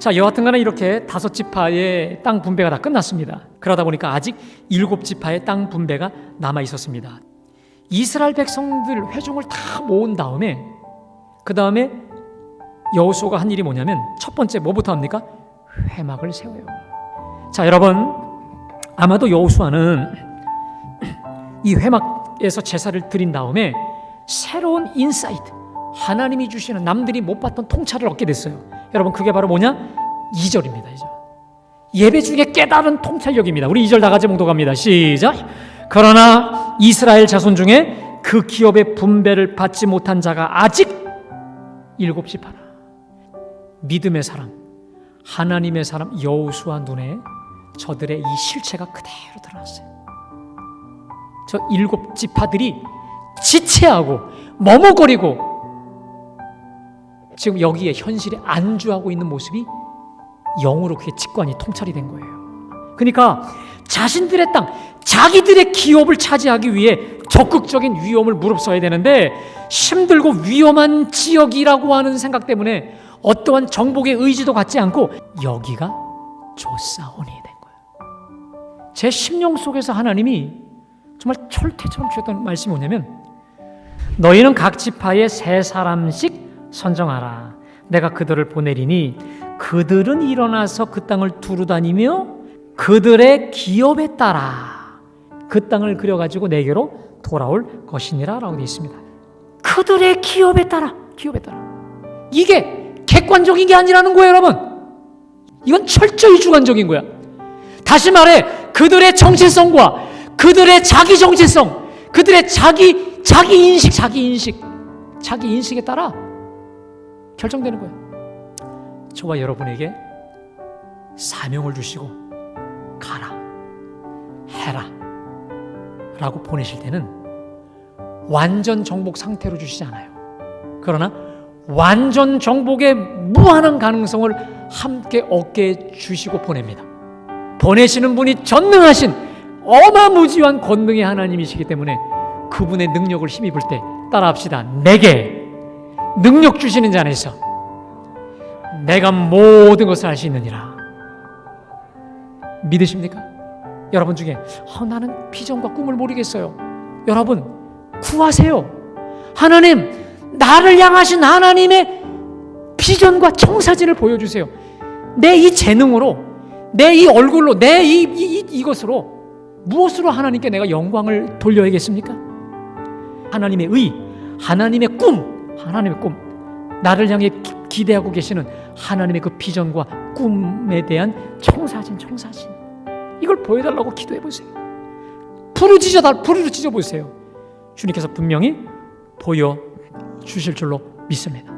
자, 여하튼 간에 이렇게 다섯 지파의 땅 분배가 다 끝났습니다. 그러다 보니까 아직 일곱 지파의 땅 분배가 남아 있었습니다. 이스라엘 백성들 회중을 다 모은 다음에 그 다음에 여호수아가 한 일이 뭐냐면 첫 번째 뭐부터 합니까? 회막을 세워요. 자, 여러분 아마도 여호수아는 이 회막에서 제사를 드린 다음에 새로운 인사이트 하나님이 주시는 남들이 못 봤던 통찰을 얻게 됐어요. 여러분 그게 바로 뭐냐? 2절입니다. 2절. 예배 중에 깨달은 통찰력입니다. 우리 2절 다 같이 몽독합니다. 시작. 그러나 이스라엘 자손 중에 그 기업의 분배를 받지 못한 자가 아직 일곱 지파라. 믿음의 사람, 하나님의 사람 여호수아 눈에 저들의 이 실체가 그대로 드러났어요. 저 일곱 지파들이 지체하고 머뭇거리고 지금 여기에 현실에 안주하고 있는 모습이 영으로 그게 직관이 통찰이 된 거예요. 그러니까 자신들의 땅, 자기들의 기업을 차지하기 위해 적극적인 위험을 무릅써야 되는데 힘들고 위험한 지역이라고 하는 생각 때문에 어떠한 정복의 의지도 갖지 않고 여기가 조사원이 된 거예요. 제 심령 속에서 하나님이 정말 철퇴처럼 주셨던 말씀이 뭐냐면 너희는 각 지파에 세 사람씩 선정하라. 내가 그들을 보내리니 그들은 일어나서 그 땅을 두루 다니며 그들의 기업에 따라 그 땅을 그려가지고 내게로 돌아올 것이니라 라고 되어 있습니다. 그들의 기업에 따라 기업에 따라 이게 객관적인 게 아니라는 거예요, 여러분. 이건 철저히 주관적인 거야. 다시 말해 그들의 정체성과 그들의 자기 정체성, 그들의 자기 자기 인식, 자기 인식, 자기 인식에 따라 결정되는 거예요. 저와 여러분에게 사명을 주시고 가라, 해라 라고 보내실 때는 완전 정복 상태로 주시지 않아요. 그러나 완전 정복의 무한한 가능성을 함께 얻게 주시고 보냅니다. 보내시는 분이 전능하신 어마무지한 권능의 하나님이시기 때문에 그분의 능력을 힘입을 때 따라합시다. 내게 능력 주시는 자 안에서 내가 모든 것을 할수 있느니라. 믿으십니까? 여러분 중에 어, 나는 비전과 꿈을 모르겠어요. 여러분 구하세요. 하나님 나를 향하신 하나님의 비전과 청사진을 보여주세요. 내 이 재능으로 내 이 얼굴로 내 이 이, 이것으로 무엇으로 하나님께 내가 영광을 돌려야겠습니까? 하나님의 의, 하나님의 꿈, 하나님의 꿈, 나를 향해 기- 기대하고 계시는 하나님의 그 비전과 꿈에 대한 청사진, 청사진. 이걸 보여달라고 기도해 보세요. 부르짖어 달, 부르짖어 보세요. 주님께서 분명히 보여 주실 줄로 믿습니다.